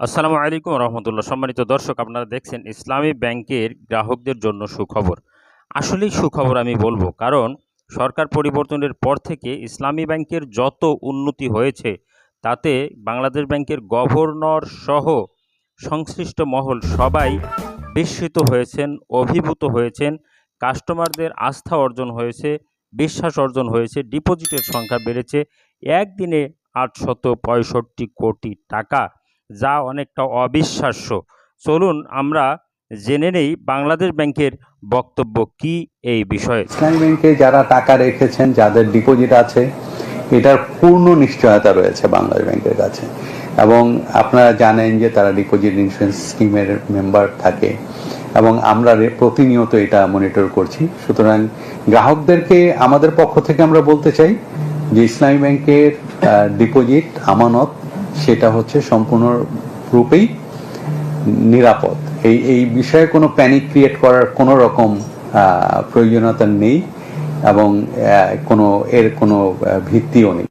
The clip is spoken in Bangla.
আসসালামু আলাইকুম রহমতুল্লাহ। সম্মানিত দর্শক, আপনারা দেখছেন ইসলামী ব্যাংকের গ্রাহকদের জন্য সুখবর। আসলেই সুখবর আমি বলব, কারণ সরকার পরিবর্তনের পর থেকে ইসলামী ব্যাংকের যত উন্নতি হয়েছে, তাতে বাংলাদেশ ব্যাংকের গভর্নর সহ সংশ্লিষ্ট মহল সবাই বিস্মিত হয়েছেন, অভিভূত হয়েছেন, কাস্টমারদের আস্থা অর্জন হয়েছে, বিশ্বাস অর্জন হয়েছে, ডিপোজিটের সংখ্যা বেড়েছে। একদিনে আটশত পঁয়ষট্টি কোটি টাকা যা অনেকটা অবিশ্বাস্য। চলুন আমরা জেনে নেই বাংলাদেশ ব্যাংকের বক্তব্য কি এই বিষয়ে। ইসলামী ব্যাংকে যারা টাকা রেখেছেন, যাদের ডিপোজিট আছে, এটার পূর্ণ নিশ্চয়তা রয়েছে বাংলাদেশ ব্যাংকের কাছে। এবং আপনারা জানেন যে তারা ডিপোজিট ইন্স্যুরেন্স স্কিমের মেম্বার থাকে। এবং আমরা প্রতিনিয়ত এটা মনিটর করছি। সুতরাং গ্রাহকদেরকে আমাদের পক্ষ থেকে আমরা বলতে চাই যে ইসলামী ব্যাংকের ডিপোজিট আমানত সেটা হচ্ছে সম্পূর্ণ রূপেই নিরাপদ। এই এই বিষয়ে কোনো প্যানিক ক্রিয়েট করার কোনো রকম প্রয়োজনীয়তা নেই এবং কোনো, এর কোনো ভিত্তিও নেই।